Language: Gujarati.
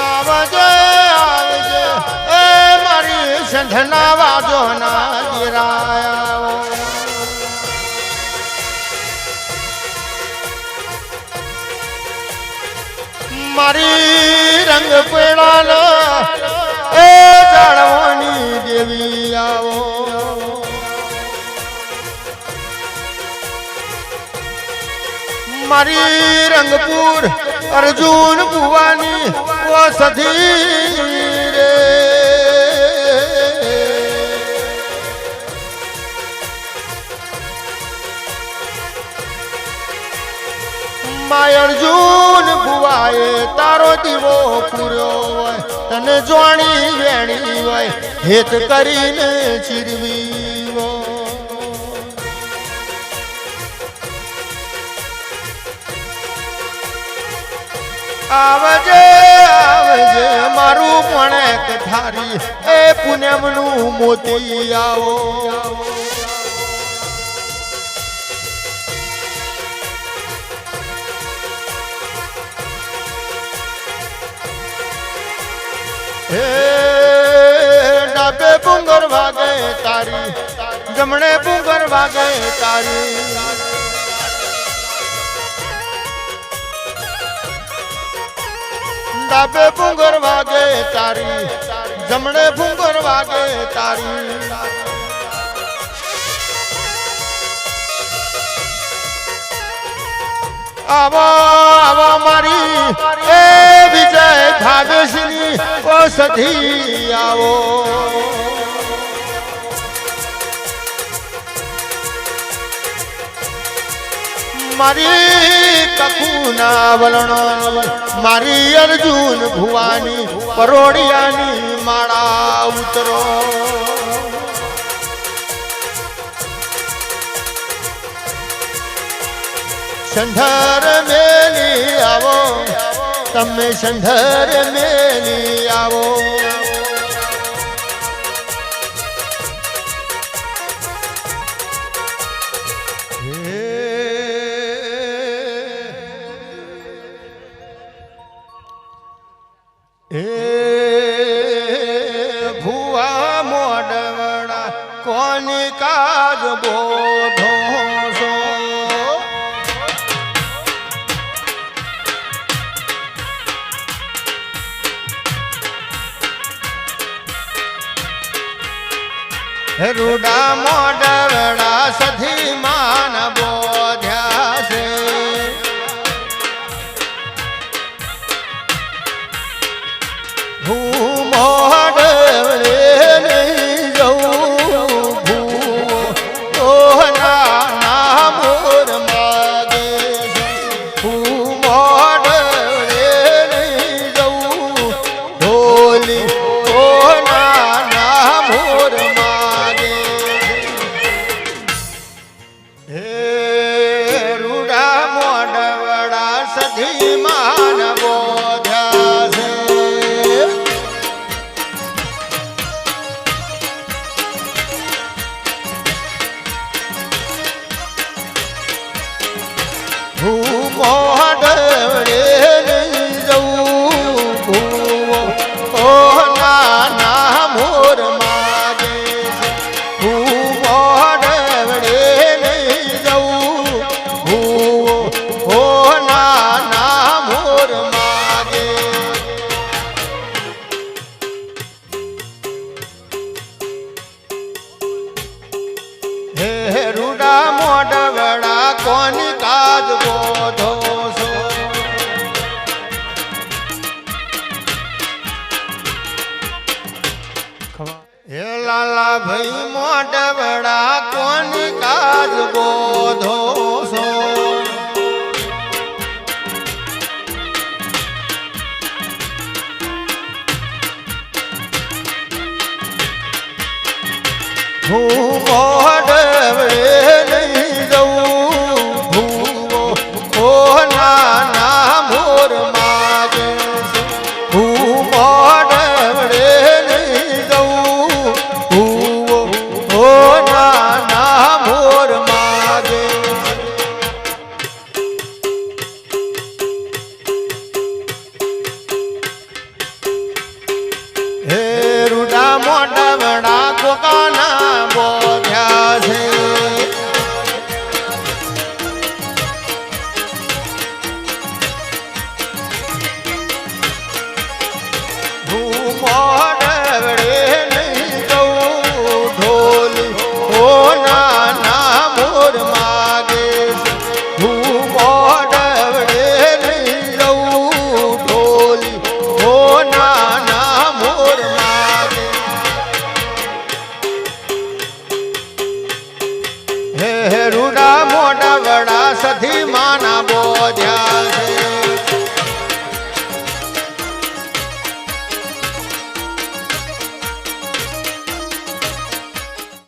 આવજે આવજે. એ મારી સંધના વાજો ના ગિરાયા મારી રંગ પેડાનો એ જાણવાની દેવી આવો. મારી રંગપુર અર્જુન ભુવાની વસધી રે. માય અર્જુન ભુવાએ તારો દીવો પૂર્યો હોય, તને જોણી વેણી હોય, હેત કરીને ચીરવી આવજે આવજે, મારું પણ કઠારી એ પુણ્યમનું મોતી આવો. ડાબે પુંગર વાગે તારી, જમણે પુંગર વાગે તારી. ડાબે ભૂંગર વાગે તારી, જમણે ભૂંગર વાગે તારી. આવો મારી, એ વિજય ભાવેશની આવો. મારી કકુના વલણો મારી અર્જુન ભુવાની પરોડિયાની માળા ઉતરો. સંધર મેલી આવો તમે સંધર મેલી આવો. બોધો છો રૂડા મોડરડા સધી માન કોની કાજ બોધો છો. હે લાલા ભાઈ મોડવડા કોની કાજ બોધો છો? હું